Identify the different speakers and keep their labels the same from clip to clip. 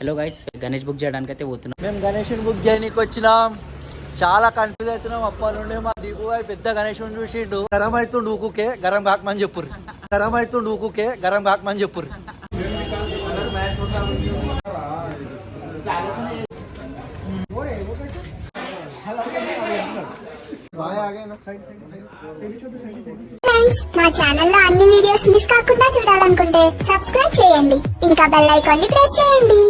Speaker 1: Hello guys Ganesh book చేయడానికి అయితే పోతున్నాం.
Speaker 2: మేము గణేష్ బుక్ చేయనీకి వచ్చినాం. చాలా కన్ఫ్యూజ్ అవుతున్నాం. అప్ప నుండి మా దీపు భాయ్ పెద్ద గణేష్ చూసిండు. గరం అవుతుండు ఊకుకే గరం కాకమని చెప్పుర్రి. గరం అవుతుండు ఊకుకే గరం కాకమని చెప్పుర్రి.
Speaker 3: ఫ్రెండ్స్ మా ఛానల్లో అన్ని వీడియోస్ మిస్ కాకుండా చూడాలనుకుంటే సబ్స్క్రైబ్ చేయండి. ఇంకా బెల్ ఐకాన్ని ప్రెస్ చేయండి.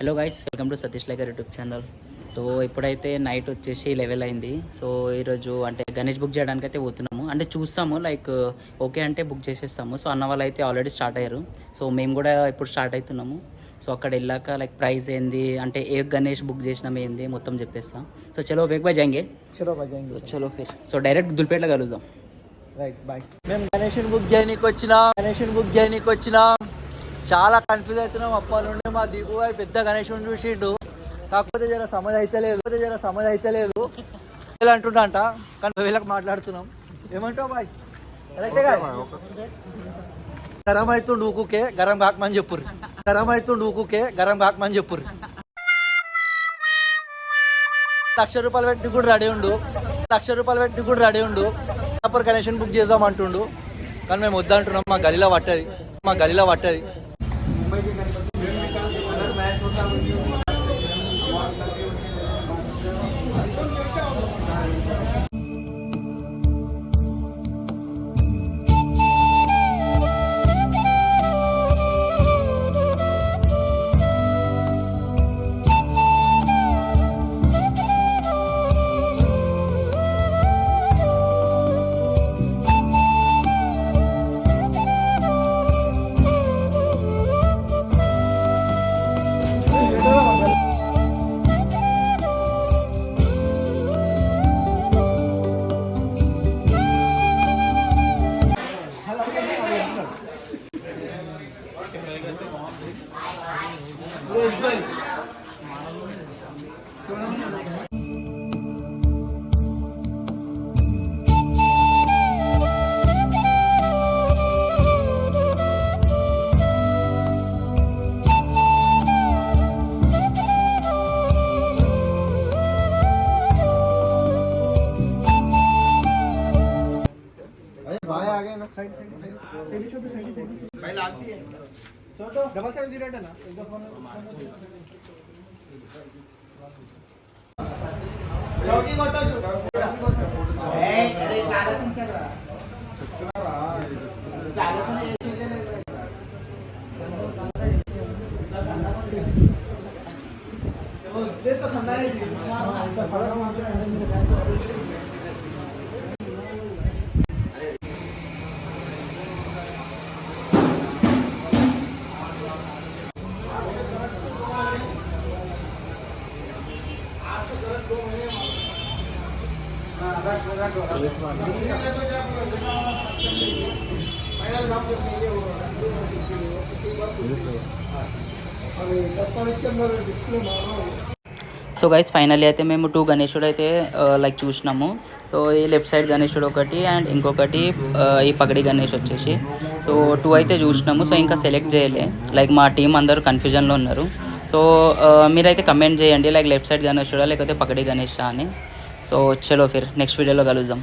Speaker 1: Hello guys welcome to Satish Lekar YouTube channel so ఇప్పుడైతే నైట్ వచ్చేసి లెవెల్ అయింది. సో ఈరోజు అంటే గణేష్ బుక్ చేయడానికి అయితే పోతున్నాము. అంటే చూస్తాము లైక్ ఓకే అంటే బుక్ చేసేస్తాము. సో అన్న వాళ్ళు అయితే ఆల్రెడీ స్టార్ట్ అయ్యారు. సో మేము కూడా ఇప్పుడు స్టార్ట్ అవుతున్నాము. సో అక్కడ వెళ్ళాక లైక్ ప్రైస్ ఏంది? అంటే ఏ గణేష్ బుక్ చేసినాం ఏంది? మొత్తం చెప్పేస్తాం. సో చలో వేగ్ బాయ్ జాయింగే?
Speaker 2: చలో బజాయింగ్
Speaker 1: సో చలో ఫిర్. సో డైరెక్ట్ దుల్పేట్లో కలుద్దాం.
Speaker 2: రైట్ బాయ్ మేము గణేష్ బుక్ చేయనీకి వచ్చినాం. గణేష్ బుక్ చేయనీకి వచ్చినాం. చాలా కన్ఫ్యూజ్ అవుతున్నాం. అప్పటి నుండి మా దీపు గారు పెద్ద గణేషుని చూసిండు. కాకపోతే జర సమజ్ అయితే లేదు జర సమజ్ అయితే లేదు వీళ్ళు అంట కానీ వీళ్ళకి మాట్లాడుతున్నాం. ఏమంటావు బాయ్? కరెక్టే కదా? గరం అవుతుండు ఊకుకే గరం కాకమని చెప్పుర్రి. గరం అవుతుండు ఊకుకే గరం కాకమని చెప్పుర్రి. లక్ష రూపాయలు పెట్టి కూడా రెడీ ఉండు. లక్ష రూపాయలు పెట్టి కూడా రెడీ ఉండు. అప్పుడు కనెక్షన్ బుక్ చేద్దాం అంటుండు. కానీ మేము వద్దంటున్నాం. మా గలీలో పట్టది. మా గలీలో పట్టది. मैच होता आगे ना साइड साइड ये भी छोटे साइड साइड भाई लास्ट ही है। छोटो डबल सेवन ज़ीरो है ना? एक फ़ोन चौकी कोटा तू ए अरे काला तुमच्याकडे चुकणार चालत नाही ते तर थंड आहे
Speaker 1: సో గైస్ ఫైనల్లీ అయితే మేము టూ గణేశుడు అయితే uh, లైక్ చూసినాము. సో ఈ లెఫ్ట్ సైడ్ గణేశుడు ఒకటి అండ్ ఇంకొకటి uh, ఈ పగడి గణేష్ వచ్చేసి. సో టూ అయితే చూసినాము. సో ఇంకా సెలెక్ట్ చేయలే. లైక్ మా టీం అందరూ కన్ఫ్యూజన్లో ఉన్నారు. సో uh, మీరైతే కమెంట్ చేయండి. లైక్ లెఫ్ట్ సైడ్ గణేశుడా లేకపోతే పగడి గణేషా అని. సో చలో ఫిర్ నెక్స్ట్ వీడియోలో కలుద్దాం.